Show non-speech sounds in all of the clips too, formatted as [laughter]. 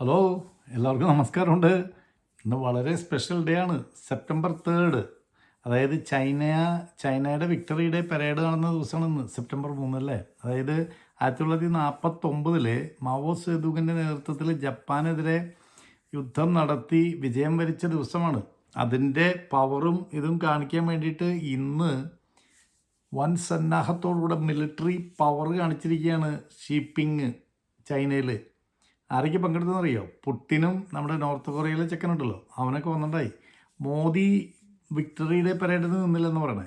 Hello എല്ലാവർക്കും നമസ്കാരമുണ്ട്. ഇന്ന് വളരെ സ്പെഷ്യൽ ഡേ ആണ് സെപ്റ്റംബർ തേർഡ് അതായത് ചൈന ചൈനയുടെ വിക്ടറി ഡേ പരേഡ് നടന്ന ദിവസമാണ് ഇന്ന് സെപ്റ്റംബർ മൂന്നല്ലേ അതായത് ആയിരത്തി തൊള്ളായിരത്തി നാൽപ്പത്തൊമ്പതിൽ മാവോ സേതുവിന്റെ നേതൃത്വത്തിൽ ജപ്പാനെതിരെ യുദ്ധം നടത്തി വിജയം വരിച്ച ദിവസമാണ്. അതിന്റെ പവറും ഇതും കാണിക്കാൻ വേണ്ടിയിട്ട് ഇന്ന് വൻ സന്നാഹത്തോടുകൂടെ മിലിറ്ററി പവർ കാണിച്ചിരിക്കുകയാണ് ഷീപ്പിംഗ് ചൈനയിൽ ആരൊക്കെ പങ്കെടുത്തെന്നറിയോ പുട്ടിനും നമ്മുടെ നോർത്ത് കൊറിയയിലെ ചെക്കനുണ്ടല്ലോ അവനൊക്കെ വന്നിട്ടുണ്ടായി മോദി വിക്ടറിയുടെ പരേഡിൽ നിന്നില്ലെന്ന് പറയണേ.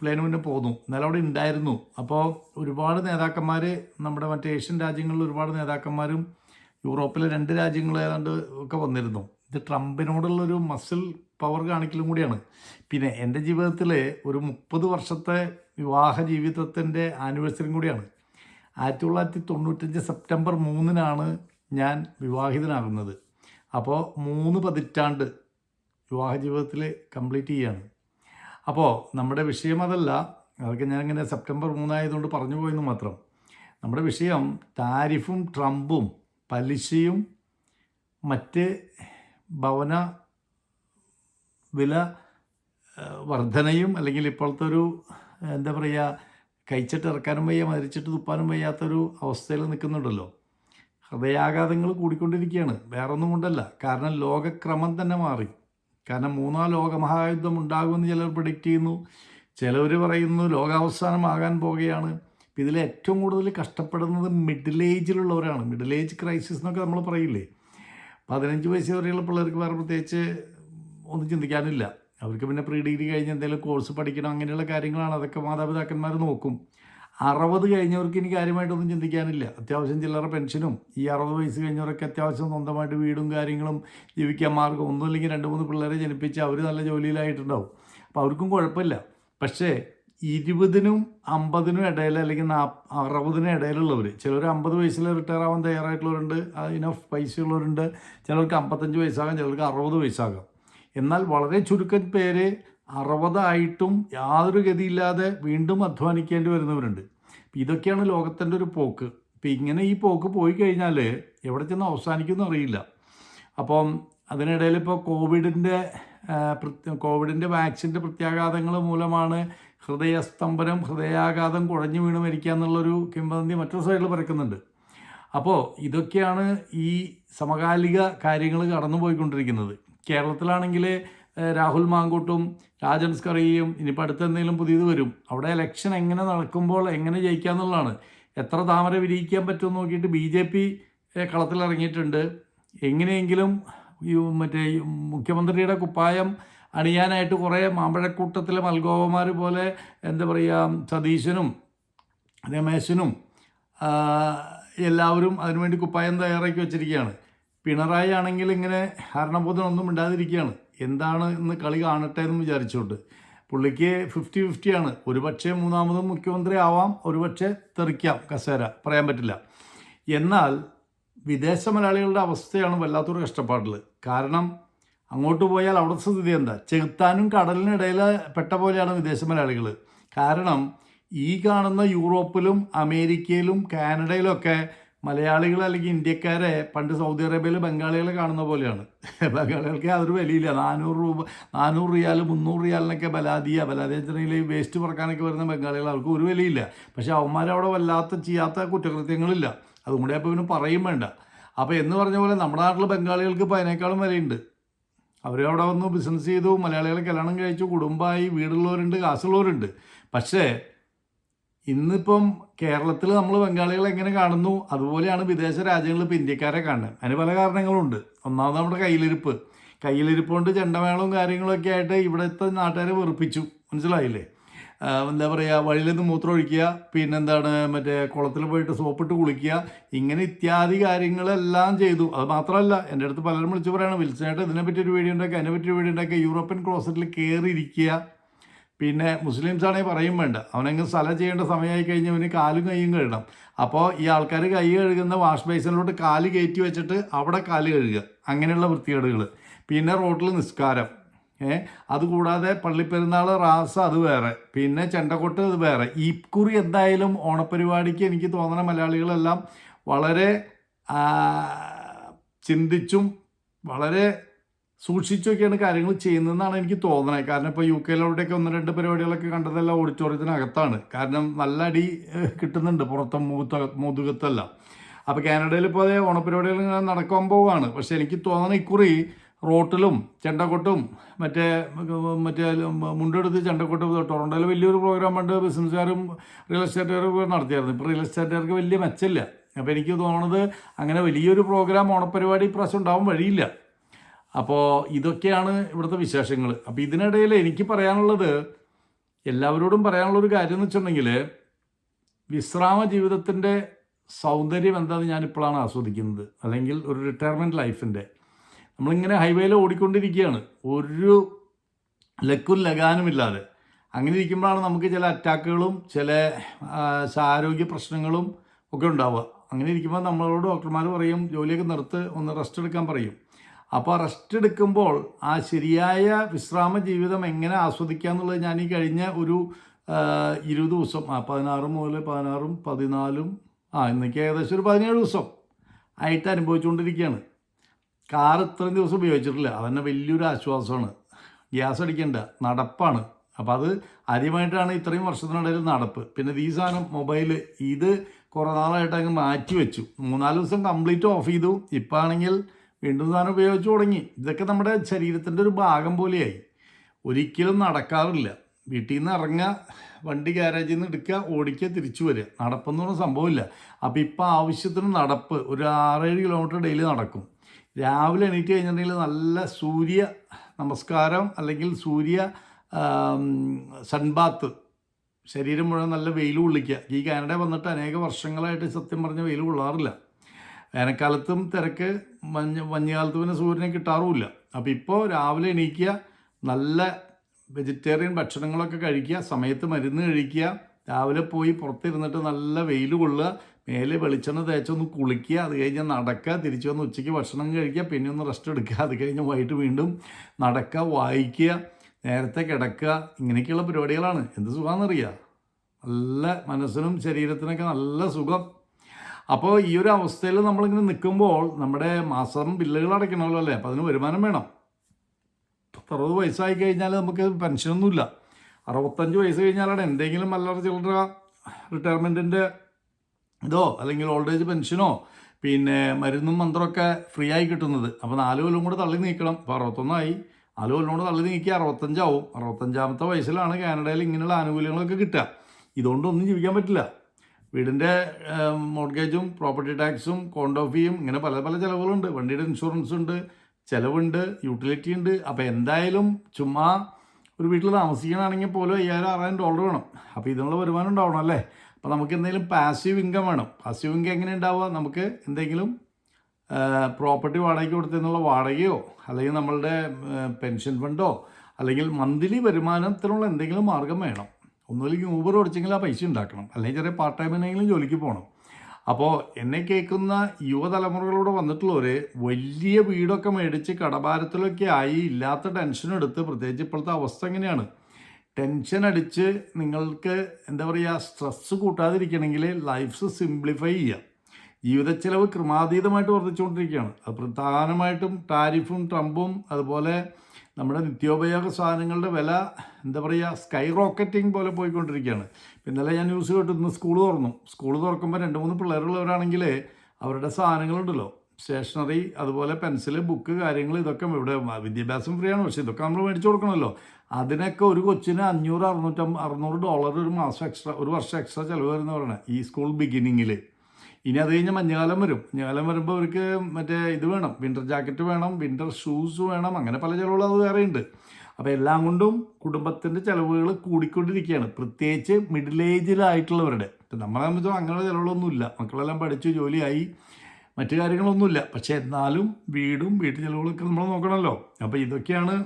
പ്ലെയിന് മുന്നേ പോന്നു. എന്നാലും അവിടെ ഉണ്ടായിരുന്നു അപ്പോൾ ഒരുപാട് നേതാക്കന്മാർ നമ്മുടെ മറ്റേ ഏഷ്യൻ രാജ്യങ്ങളിൽ ഒരുപാട് നേതാക്കന്മാരും യൂറോപ്പിലെ രണ്ട് രാജ്യങ്ങൾ ഏതാണ്ട് ഒക്കെ വന്നിരുന്നു. ഇത് ട്രംപിനോടുള്ളൊരു മസിൽ പവർ കാണിക്കലും കൂടിയാണ്. പിന്നെ എന്റെ ജീവിതത്തിൽ ഒരു മുപ്പത് വർഷത്തെ വിവാഹ ജീവിതത്തിന്റെ ആനിവേഴ്സറിയും കൂടിയാണ്. ആയിരത്തി തൊള്ളായിരത്തി തൊണ്ണൂറ്റഞ്ച് സെപ്റ്റംബർ മൂന്നിനാണ് ഞാൻ വിവാഹിതനാകുന്നത്. അപ്പോൾ മൂന്ന് പതിറ്റാണ്ട് വിവാഹ ജീവിതത്തിൽ കംപ്ലീറ്റ് ചെയ്യാണ്. അപ്പോൾ നമ്മുടെ വിഷയം അതല്ല. അതൊക്കെ ഞാനിങ്ങനെ സെപ്റ്റംബർ മൂന്നായതുകൊണ്ട് പറഞ്ഞു പോയെന്ന് മാത്രം. നമ്മുടെ വിഷയം താരിഫും ട്രംപും പലിശയും മറ്റ് ഭവന വില വർധനയും അല്ലെങ്കിൽ ഇപ്പോഴത്തെ ഒരു എന്താ പറയുക കൈച്ചിട്ട് ഇറക്കാനും വയ്യ മരിച്ചിട്ട് തുപ്പാനും വയ്യാത്തൊരു അവസ്ഥയിൽ നിൽക്കുന്നുണ്ടല്ലോ. ഹൃദയാഘാതങ്ങൾ കൂടിക്കൊണ്ടിരിക്കുകയാണ്. വേറെ ഒന്നും കൊണ്ടല്ല. കാരണം ലോകക്രമം തന്നെ മാറി. കാരണം മൂന്നാം ലോകമഹായുദ്ധം ഉണ്ടാകുമെന്ന് ചിലർ പ്രഡിക്റ്റ് ചെയ്യുന്നു. ചിലവർ പറയുന്നു ലോകാവസാനമാകാൻ പോകുകയാണ്. ഇപ്പം ഇതിൽ ഏറ്റവും കൂടുതൽ കഷ്ടപ്പെടുന്നത് മിഡിൽ ഏജിലുള്ളവരാണ് മിഡിൽ ഏജ് ക്രൈസിസ് എന്നൊക്കെ നമ്മൾ പറയില്ലേ? പതിനഞ്ച് വയസ്സ് വരെയുള്ള പിള്ളേർക്ക് വേറെ പ്രത്യേകിച്ച് ഒന്നും ചിന്തിക്കാനില്ല. അവർക്ക് പിന്നെ പ്രീ ഡിഗ്രി കഴിഞ്ഞ് എന്തെങ്കിലും കോഴ്സ് പഠിക്കണം അങ്ങനെയുള്ള കാര്യങ്ങളാണ്. അതൊക്കെ മാതാപിതാക്കന്മാർ നോക്കും. അറുപത് കഴിഞ്ഞവർക്ക് ഇനി കാര്യമായിട്ടൊന്നും ചിന്തിക്കാനില്ല. അത്യാവശ്യം ചില്ലറ പെൻഷനും ഈ അറുപത് വയസ്സ് കഴിഞ്ഞവരൊക്കെ അത്യാവശ്യം സ്വന്തമായിട്ട് വീടും കാര്യങ്ങളും ജീവിക്കാൻ മാർഗം ഒന്നുമില്ലെങ്കിൽ രണ്ട് മൂന്ന് പിള്ളേരെ ജനിപ്പിച്ച് അവർ നല്ല ജോലിയിലായിട്ടുണ്ടാവും. അപ്പോൾ അവർക്കും കുഴപ്പമില്ല. പക്ഷേ ഇരുപതിനും അമ്പതിനും ഇടയിൽ അല്ലെങ്കിൽ നാ അറുപതിനും ഇടയിലുള്ളവർ ചിലർ അമ്പത് വയസ്സിൽ റിട്ടയർ ആവാൻ തയ്യാറായിട്ടുള്ളവരുണ്ട് ഇനഫ് പൈസയുള്ളവരുണ്ട് ചിലർക്ക് അമ്പത്തഞ്ച് വയസ്സാകാം ചിലർക്ക് അറുപത് വയസ്സാകാം. എന്നാൽ വളരെ ചുരുക്കം പേര് അറുപതായിട്ടും യാതൊരു ഗതിയില്ലാതെ വീണ്ടും അധ്വാനിക്കേണ്ടി വരുന്നവരുണ്ട്. ഇതൊക്കെയാണ് ലോകത്തിന്റെ ഒരു പോക്ക്. ഇപ്പം ഇങ്ങനെ ഈ പോക്ക് പോയി കഴിഞ്ഞാൽ എവിടെ ചെന്ന് അവസാനിക്കുമെന്ന് അറിയില്ല. അപ്പം അതിനിടയിൽ ഇപ്പോൾ കോവിഡിന്റെ കോവിഡിന്റെ വാക്സിന്റെ പ്രത്യാഘാതങ്ങൾ മൂലമാണ് ഹൃദയസ്തംഭനം ഹൃദയാഘാതം കുഴഞ്ഞു വീണ് മരിക്കുക എന്നുള്ളൊരു കിംവദന്തി മറ്റൊരു സൈഡിൽ പറക്കുന്നുണ്ട് അപ്പോൾ ഇതൊക്കെയാണ് ഈ സമകാലിക കാര്യങ്ങൾ കടന്നു പോയിക്കൊണ്ടിരിക്കുന്നത് കേരളത്തിലാണെങ്കിൽ രാഹുൽ മാങ്കൂട്ടും രാജൻ സ്കറിയും ഇനിയിപ്പോൾ അടുത്ത് എന്തെങ്കിലും പുതിയത് വരും. അവിടെ ഇലക്ഷൻ എങ്ങനെ നടക്കുമ്പോൾ എങ്ങനെ ജയിക്കുക എന്നുള്ളതാണ്. എത്ര താമര വിരിയിക്കാൻ പറ്റുമെന്ന് നോക്കിയിട്ട് ബി ജെ പി കളത്തിലിറങ്ങിയിട്ടുണ്ട്. എങ്ങനെയെങ്കിലും മറ്റേ മുഖ്യമന്ത്രിയുടെ കുപ്പായം അണിയാനായിട്ട് കുറേ മാമ്പഴക്കൂട്ടത്തിലെ മൽഗോവമാർ പോലെ എന്താ പറയുക സതീശനും രമേശനും എല്ലാവരും അതിനുവേണ്ടി കുപ്പായം തയ്യാറാക്കി വെച്ചിരിക്കുകയാണ്. പിണറായി ആണെങ്കിൽ ഇങ്ങനെ ഹരണബോധനൊന്നും ഇണ്ടാതിരിക്കുകയാണ് എന്താണ് ഇന്ന് കളി കാണട്ടെ എന്ന് വിചാരിച്ചുകൊണ്ട് പുള്ളിക്ക് ഫിഫ്റ്റി ഫിഫ്റ്റിയാണ് ഒരുപക്ഷെ മൂന്നാമതും മുഖ്യമന്ത്രി ആവാം ഒരുപക്ഷെ തെറിക്കാം കസേര പറയാൻ പറ്റില്ല. എന്നാൽ വിദേശ മലയാളികളുടെ അവസ്ഥയാണ് വല്ലാത്തൊരു കഷ്ടപ്പാടിൽ കാരണം അങ്ങോട്ട് പോയാൽ അവിടുത്തെ സ്ഥിതി എന്താ? ചെകുത്താനും കടലിനിടയിൽ പെട്ട പോലെയാണ് വിദേശ മലയാളികൾ കാരണം ഈ കാണുന്ന യൂറോപ്പിലും അമേരിക്കയിലും കാനഡയിലൊക്കെ മലയാളികൾ അല്ലെങ്കിൽ ഇന്ത്യക്കാരെ പണ്ട് സൗദി അറേബ്യയിൽ ബംഗാളികളെ കാണുന്ന പോലെയാണ്. [laughs] ബംഗാളികൾക്ക് അതൊരു വിലയില്ല. നാനൂറ് രൂപ നാനൂറ് റിയാൽ മുന്നൂറ് റിയാലിനൊക്കെ ബലാദിയ ബലാദിയ വേസ്റ്റ് പറക്കാനൊക്കെ വരുന്ന ബംഗാളികൾ അവർക്ക് ഒരു വിലയില്ല. പക്ഷേ അവന്മാരവിടെ വല്ലാത്ത ചെയ്യാത്ത കുറ്റകൃത്യങ്ങളില്ല. അതും കൂടെ അപ്പോൾ ഇവന് പറയും വേണ്ട. അപ്പോൾ എന്ന് പറഞ്ഞ പോലെ നമ്മുടെ നാട്ടിൽ ബംഗാളികൾക്ക് ഇപ്പോൾ അതിനേക്കാളും വിലയുണ്ട് അവരവിടെ വന്ന് ബിസിനസ് ചെയ്തു മലയാളികളെ കല്യാണം കഴിച്ചു കുടുംബമായി വീടുള്ളവരുണ്ട് കാസുള്ളവരുണ്ട് പക്ഷേ ഇന്നിപ്പം കേരളത്തിൽ നമ്മൾ ബംഗാളികളെ എങ്ങനെ കാണുന്നു? അതുപോലെയാണ് വിദേശ രാജ്യങ്ങളിൽ ഇപ്പോൾ ഇന്ത്യക്കാരെ കാണുന്നത്. അതിന് പല കാരണങ്ങളുണ്ട്. ഒന്നാമത് നമ്മുടെ കയ്യിലിരിപ്പ്. കയ്യിലിരിപ്പ് കൊണ്ട് ചെണ്ടമേളവും കാര്യങ്ങളൊക്കെ ആയിട്ട് ഇവിടുത്തെ നാട്ടുകാരെ വെറുപ്പിച്ചു. മനസ്സിലായില്ലേ? എന്താ പറയുക വഴിയിൽ നിന്ന് മൂത്രം ഒഴിക്കുക പിന്നെന്താണ് മറ്റേ കുളത്തിൽ പോയിട്ട് സോപ്പിട്ട് കുളിക്കുക ഇങ്ങനെ ഇത്യാദി കാര്യങ്ങളെല്ലാം ചെയ്തു. അത് മാത്രമല്ല എന്റെ അടുത്ത് പലരും വിളിച്ചു പറയുകയാണ് വിൽസനായിട്ട് ഇതിനെപ്പറ്റി ഒരു വീഡിയോ ഉണ്ടാക്കുക അതിനെപ്പറ്റി ഒരു വീഡിയോ ഉണ്ടാക്കുക യൂറോപ്യൻ ക്ലോസറ്റിൽ കയറിയിരിക്കുക പിന്നെ മുസ്ലിംസ് ആണെങ്കിൽ പറയും വേണ്ട. അവനെങ്കിൽ സ്ഥലം ചെയ്യേണ്ട സമയമായി കഴിഞ്ഞാൽ അവന് കാലും കൈയും കഴുകണം. അപ്പോൾ ഈ ആൾക്കാർ കൈ കഴുകുന്ന വാഷ് ബേസിനിലോട്ട് കാൽ കയറ്റി വെച്ചിട്ട് അവിടെ കാൽ കഴുകുക. അങ്ങനെയുള്ള വൃത്തികേടുകൾ പിന്നെ റോട്ടിൽ നിസ്കാരം. ഏ അതുകൂടാതെ പള്ളിപ്പെരുന്നാൾ റാസ അത് വേറെ. പിന്നെ ചെണ്ടക്കൊട്ട് അത് വേറെ. ഈ കുറി എന്തായാലും ഓണപ്പരിപാടിക്ക് എനിക്ക് തോന്നണ മലയാളികളെല്ലാം വളരെ ചിന്തിച്ചും വളരെ സൂക്ഷിച്ചൊക്കെയാണ് കാര്യങ്ങൾ ചെയ്യുന്നതെന്നാണ് എനിക്ക് തോന്നുന്നത് കാരണം ഇപ്പോൾ യു കെയിലൂടെയൊക്കെ ഒന്ന് രണ്ട് പരിപാടികളൊക്കെ കണ്ടതെല്ലാം ഓഡിറ്റോറിയത്തിനകത്താണ് കാരണം നല്ല അടി കിട്ടുന്നുണ്ട് പുറത്തും മൂത്ത മുതുകത്തല്ല. അപ്പോൾ കാനഡയിൽ ഇപ്പോൾ അതേ ഓണപരിപാടികൾ ഇങ്ങനെ നടക്കാൻ പോവുകയാണ് പക്ഷേ എനിക്ക് തോന്നുന്നത് ഇക്കുറി റോട്ടിലും ചെണ്ടക്കൊട്ടും മറ്റേ മറ്റേ മുണ്ടെടുത്ത് ചെണ്ടക്കൊട്ടും ടൊറന്റോയിൽ വലിയൊരു പ്രോഗ്രാം പണ്ട് ബിസിനസ്സുകാരും റിയൽ എസ്റ്റേറ്റുകാരും നടത്തിയായിരുന്നു. ഇപ്പോൾ റിയൽ എസ്റ്റേറ്റുകാർക്ക് വലിയ മെച്ചമില്ല. അപ്പോൾ എനിക്ക് തോന്നുന്നത് അങ്ങനെ വലിയൊരു പ്രോഗ്രാം ഓണപരിപാടി ഇപ്രാവശ്യം ഉണ്ടാവാൻ വഴിയില്ല. അപ്പോൾ ഇതൊക്കെയാണ് ഇവിടുത്തെ വിശേഷങ്ങൾ അപ്പോൾ ഇതിനിടയിൽ എനിക്ക് പറയാനുള്ളത് എല്ലാവരോടും പറയാനുള്ളൊരു കാര്യം എന്ന് വെച്ചിട്ടുണ്ടെങ്കിൽ വിശ്രാമ ജീവിതത്തിന്റെ സൗന്ദര്യം എന്താണെന്ന് ഞാനിപ്പോഴാണ് ആസ്വദിക്കുന്നത്. അല്ലെങ്കിൽ ഒരു റിട്ടയർമെന്റ് ലൈഫിന്റെ നമ്മളിങ്ങനെ ഹൈവേയിൽ ഓടിക്കൊണ്ടിരിക്കുകയാണ്. ഒരു ലക്കും ലഗാനുമില്ലാതെ അങ്ങനെ ഇരിക്കുമ്പോഴാണ് നമുക്ക് ചില അറ്റാക്കുകളും ചില ആരോഗ്യ പ്രശ്നങ്ങളും ഒക്കെ ഉണ്ടാവുക. അങ്ങനെ ഇരിക്കുമ്പോൾ നമ്മളോട് ഡോക്ടർമാർ പറയും ജോലിയൊക്കെ നിർത്ത് ഒന്ന് റെസ്റ്റ് എടുക്കാൻ പറയും. അപ്പോൾ റെസ്റ്റ് എടുക്കുമ്പോൾ ആ ശരിയായ വിശ്രാമ ജീവിതം എങ്ങനെ ആസ്വദിക്കുക എന്നുള്ളത് ഞാൻ ഈ കഴിഞ്ഞ ഒരു ഇരുപത് ദിവസം ആ പതിനാറ് മുതൽ പതിനാറും പതിനാലും ആ ഇന്നേക്ക് ഏകദേശം ഒരു പതിനേഴ് ദിവസം ആയിട്ട് അനുഭവിച്ചുകൊണ്ടിരിക്കുകയാണ്. കാർ ഇത്രയും ദിവസം ഉപയോഗിച്ചിട്ടില്ല. അതന്നെ വലിയൊരു ആശ്വാസമാണ്. ഗ്യാസ് അടിക്കേണ്ട. നടപ്പാണ്. അപ്പോൾ അത് ആദ്യമായിട്ടാണ് ഇത്രയും വർഷത്തിനിടയിൽ നടപ്പ്. പിന്നെ ഈ സാധനം മൊബൈൽ ഇത് കുറേ നാളായിട്ട് അങ്ങ് മാറ്റി വെച്ചു. മൂന്നാൽ ദിവസം കംപ്ലീറ്റ് ഓഫ് ചെയ്തു. ഇപ്പോൾ ആണെങ്കിൽ വീണ്ടും സാധനം ഉപയോഗിച്ച് തുടങ്ങി. ഇതൊക്കെ നമ്മുടെ ശരീരത്തിന്റെ ഒരു ഭാഗം പോലെയായി. ഒരിക്കലും നടക്കാറില്ല. വീട്ടിൽ നിന്ന് ഇറങ്ങുക വണ്ടി ഗാരേജിൽ നിന്ന് എടുക്കുക ഓടിക്കുക തിരിച്ചു വരിക. നടപ്പെന്ന് പറഞ്ഞ സംഭവമില്ല. അപ്പോൾ ഇപ്പം ആവശ്യത്തിന് നടപ്പ് ഒരു ആറേഴ് കിലോമീറ്റർ ഡെയിലി നടക്കും. രാവിലെ എണീറ്റ് കഴിഞ്ഞിട്ടുണ്ടെങ്കിൽ നല്ല സൂര്യ നമസ്കാരം അല്ലെങ്കിൽ സൂര്യ സൺബാത്ത് ശരീരം മുഴുവൻ നല്ല വെയിൽ കൊള്ളിക്കുക. ഈ കാനഡ വന്നിട്ട് അനേക വർഷങ്ങളായിട്ട് സത്യം പറഞ്ഞ വെയിൽ കൊള്ളാറില്ല. വേനൽക്കാലത്തും തിരക്ക് മഞ്ഞ് മഞ്ഞുകാലത്ത് പിന്നെ സൂര്യനെ കിട്ടാറുമില്ല. അപ്പോൾ ഇപ്പോൾ രാവിലെ എണീക്കുക നല്ല വെജിറ്റേറിയൻ ഭക്ഷണങ്ങളൊക്കെ കഴിക്കുക സമയത്ത് മരുന്ന് കഴിക്കുക രാവിലെ പോയി പുറത്തിരുന്നിട്ട് നല്ല വെയിൽ കൊള്ളുക മേലെ വെളിച്ചെണ്ണ തേച്ചൊന്ന് കുളിക്കുക അത് കഴിഞ്ഞാൽ നടക്കുക തിരിച്ചു വന്ന് ഉച്ചയ്ക്ക് ഭക്ഷണം കഴിക്കുക പിന്നെ ഒന്ന് റെസ്റ്റ് എടുക്കുക അത് കഴിഞ്ഞ് വൈകിട്ട് വീണ്ടും നടക്കുക വായിക്കുക നേരത്തെ കിടക്കുക ഇങ്ങനെയൊക്കെയുള്ള പരിപാടികളാണ്. എന്ത് സുഖമാണെന്നറിയുക നല്ല മനസ്സിനും ശരീരത്തിനൊക്കെ നല്ല സുഖം. അപ്പോൾ ഈ ഒരു അവസ്ഥയിൽ നമ്മളിങ്ങനെ നിൽക്കുമ്പോൾ നമ്മുടെ മാസം ബില്ലുകൾ അടയ്ക്കണമല്ലോ അല്ലേ? അപ്പോൾ അതിന് വരുമാനം വേണം. അറുപത് വയസ്സായി കഴിഞ്ഞാൽ നമുക്ക് പെൻഷനൊന്നുമില്ല. അറുപത്തഞ്ച് വയസ്സ് കഴിഞ്ഞാലാണ് എന്തെങ്കിലും അല്ലറ ചില്ലറ റിട്ടയർമെന്റിന്റെ ഇതോ അല്ലെങ്കിൽ ഓൾഡ് ഏജ് പെൻഷനോ പിന്നെ മരുന്നും മന്ത്രമൊക്കെ ഫ്രീ ആയി കിട്ടുന്നത്. അപ്പോൾ നാല് കൊല്ലം കൂടെ തള്ളി നീക്കണം. അപ്പോൾ അറുപത്തൊന്നായി. നാല് കൊല്ലം കൂടെ തള്ളി നീക്കി അറുപത്തഞ്ചാവും. അറുപത്തഞ്ചാമത്തെ വയസ്സിലാണ് കാനഡയിൽ ഇങ്ങനെയുള്ള ആനുകൂല്യങ്ങളൊക്കെ കിട്ടുക. ഇതുകൊണ്ടൊന്നും ജീവിക്കാൻ പറ്റില്ല. വീടിന്റെ മോർഗേജും പ്രോപ്പർട്ടി ടാക്സും കോണ്ടോ ഫീയും ഇങ്ങനെ പല പല ചിലവുകളുണ്ട്. വണ്ടിയുടെ ഇൻഷുറൻസ് ഉണ്ട് ചിലവുണ്ട് യൂട്ടിലിറ്റി ഉണ്ട്. അപ്പോൾ എന്തായാലും ചുമ്മാ ഒരു വീട്ടിൽ താമസിക്കണമെങ്കിൽ പോലും അയ്യായിരം ആറായിരം ഡോളർ വേണം. അപ്പോൾ ഇതിനുള്ള വരുമാനം ഉണ്ടാവണം അല്ലേ? അപ്പോൾ നമുക്ക് എന്തെങ്കിലും പാസീവ് ഇൻകം വേണം. പാസീവ് ഇൻകം എങ്ങനെ ഉണ്ടാവുക? നമുക്ക് എന്തെങ്കിലും പ്രോപ്പർട്ടി വാടകയ്ക്ക് കൊടുത്തെന്നുള്ള വാടകയോ അല്ലെങ്കിൽ നമ്മളുടെ പെൻഷൻ ഫണ്ടോ അല്ലെങ്കിൽ മന്ത്ലി വരുമാനത്തിനുള്ള എന്തെങ്കിലും മാർഗം വേണം. ഒന്നുമില്ലെങ്കിൽ ഊബർ ഓടിച്ചെങ്കിൽ ആ പൈസ ഉണ്ടാക്കണം. അല്ലെങ്കിൽ ചെറിയ പാർട്ട് ടൈമിനെങ്കിലും ജോലിക്ക് പോകണം അപ്പോൾ എന്നെ കേൾക്കുന്ന യുവതലമുറകളോട് വന്നിട്ടുള്ളവർ വലിയ വീടൊക്കെ മേടിച്ച് കടഭാരത്തിലൊക്കെ ആയി ഇല്ലാത്ത ടെൻഷൻ എടുത്ത് പ്രത്യേകിച്ച് ഇപ്പോഴത്തെ അവസ്ഥ എങ്ങനെയാണ്? ടെൻഷൻ അടിച്ച് നിങ്ങൾക്ക് എന്താ പറയുക സ്ട്രെസ്സ് കൂട്ടാതിരിക്കണമെങ്കിൽ ലൈഫ് സിംപ്ലിഫൈ ചെയ്യുക. ജീവിത ചെലവ് ക്രമാതീതമായിട്ട് വർദ്ധിച്ചുകൊണ്ടിരിക്കുകയാണ്. അത് പ്രധാനമായിട്ടും ടാരിഫും ട്രംപും അതുപോലെ നമ്മുടെ നിത്യോപയോഗ സാധനങ്ങളുടെ വില എന്താ പറയുക സ്കൈ റോക്കറ്റിംഗ് പോലെ പോയിക്കൊണ്ടിരിക്കുകയാണ്. ഇന്നലെ ഞാൻ ന്യൂസ് കേട്ടു ഇന്ന് സ്കൂൾ തുറന്നു. സ്കൂൾ തുറക്കുമ്പോൾ രണ്ട് മൂന്ന് പിള്ളേരുള്ളവരാണെങ്കിൽ അവരുടെ സാധനങ്ങളുണ്ടല്ലോ. സ്റ്റേഷനറി അതുപോലെ പെൻസിൽ ബുക്ക് കാര്യങ്ങൾ ഇതൊക്കെ ഇവിടെ വിദ്യാഭ്യാസം ഫ്രീ ആണ്. പക്ഷേ ഇതൊക്കെ നമ്മൾ മേടിച്ചു കൊടുക്കണമല്ലോ. അതിനൊക്കെ ഒരു കൊച്ചിന് അഞ്ഞൂറ് അറുന്നൂറ്റം അറുന്നൂറ് ഡോളർ ഒരു മാസം എക്സ്ട്രാ ഒരു വർഷം എക്സ്ട്രാ ചിലവ് വരുന്ന പറയണേ ഈ സ്കൂൾ ബിഗിനിങ്ങിൽ ഇനി അത് കഴിഞ്ഞ് മഞ്ഞുകാലം വരും. മഞ്ഞുകാലം വരുമ്പോൾ അവർക്ക് മറ്റേ ഇത് വേണം വിന്റർ ജാക്കറ്റ് വേണം വിന്റർ ഷൂസ് വേണം അങ്ങനെ പല ചിലവുകൾ അത് വേറെ ഉണ്ട്. അപ്പോൾ എല്ലാം കൊണ്ടും കുടുംബത്തിന്റെ ചിലവുകൾ കൂടിക്കൊണ്ടിരിക്കുകയാണ്. പ്രത്യേകിച്ച് മിഡിൽ ഏജിലായിട്ടുള്ളവരുടെ ഇപ്പം നമ്മളെ സംബന്ധിച്ചോ അങ്ങനെയുള്ള ചിലവുകളൊന്നുമില്ല. മക്കളെല്ലാം പഠിച്ചു ജോലിയായി മറ്റു കാര്യങ്ങളൊന്നുമില്ല. പക്ഷേ എന്നാലും വീടും വീട്ടു ചിലവുകളൊക്കെ നമ്മൾ നോക്കണമല്ലോ. അപ്പോൾ ഇതൊക്കെയാണ്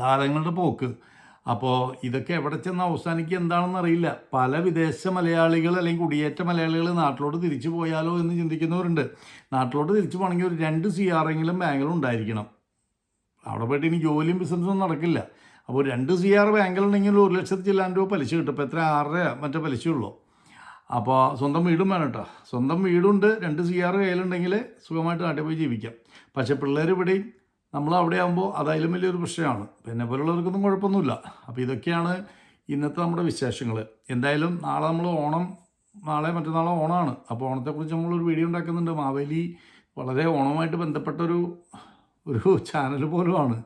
കാലങ്ങളുടെ പോക്ക്. അപ്പോൾ ഇതൊക്കെ എവിടെ ചെന്ന് അവസാനിക്കുക എന്താണെന്ന് അറിയില്ല പല വിദേശ മലയാളികൾ അല്ലെങ്കിൽ കുടിയേറ്റ മലയാളികൾ നാട്ടിലോട്ട് തിരിച്ചു പോയാലോ എന്ന് ചിന്തിക്കുന്നവരുണ്ട്. നാട്ടിലോട്ട് തിരിച്ചു പോകണമെങ്കിൽ ഒരു രണ്ട് സി ആറെങ്കിലും ബാങ്കിലും ഉണ്ടായിരിക്കണം. അവിടെ പോയിട്ട് ഇനി ജോലിയും ബിസിനസ്സും നടക്കില്ല. അപ്പോൾ രണ്ട് സി ആർ ബാങ്കിലുണ്ടെങ്കിൽ ഒരു ലക്ഷത്തി ചില്ലാൻ രൂപ പലിശ കിട്ടും. ഇപ്പോൾ എത്ര? ആറര മറ്റേ പലിശയുള്ളൂ. അപ്പോൾ സ്വന്തം വീടും വേണം കേട്ടോ. സ്വന്തം വീടുണ്ട് രണ്ട് സി ആർ കയ്യിലുണ്ടെങ്കിൽ സുഖമായിട്ട് നാട്ടിൽ പോയി ജീവിക്കാം. പക്ഷേ പിള്ളേർ ഇവിടെയും നമ്മൾ അവിടെ ആകുമ്പോൾ അതായാലും വലിയൊരു പ്രശ്നമാണ്. പിന്നെ പോലുള്ളവർക്കൊന്നും കുഴപ്പമൊന്നുമില്ല. അപ്പോൾ ഇതൊക്കെയാണ് ഇന്നത്തെ നമ്മുടെ വിശേഷങ്ങൾ. എന്തായാലും നാളെ നമ്മൾ ഓണം നാളെ മറ്റന്നാളെ ഓണമാണ് അപ്പോൾ ഓണത്തെക്കുറിച്ച് നമ്മളൊരു വീഡിയോ ഉണ്ടാക്കുന്നുണ്ട്. മാവേലി വളരെ ഓണവുമായിട്ട് ബന്ധപ്പെട്ടൊരു ഒരു ചാനൽ പോലുമാണ്.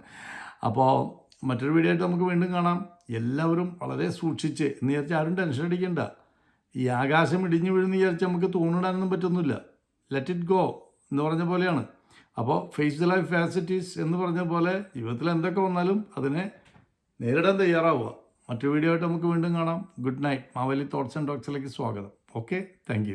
അപ്പോൾ മറ്റൊരു വീഡിയോ ആയിട്ട് നമുക്ക് വീണ്ടും കാണാം. എല്ലാവരും വളരെ സൂക്ഷിച്ച് എന്ന് വിചാരിച്ചാൽ ആരും ടെൻഷൻ അടിക്കേണ്ട. ഈ ആകാശം ഇടിഞ്ഞു വീഴുന്ന വിചാരിച്ച് നമുക്ക് തൂണിടാനൊന്നും പറ്റൊന്നുമില്ല. ലെറ്റ് ഇറ്റ് ഗോ എന്ന് പറഞ്ഞ പോലെയാണ്. അപ്പോൾ ഫേസ് ദ ലൈഫ് ആസ് എന്ന് പറഞ്ഞ പോലെ ജീവിതത്തിൽ എന്തൊക്കെ വന്നാലും അതിനെ നേരിടാൻ തയ്യാറാവുക. മറ്റു വീഡിയോ ആയിട്ട് നമുക്ക് വീണ്ടും കാണാം. Good night Maveli thoughts and ടോക്സിലേക്ക് സ്വാഗതം. Okay thank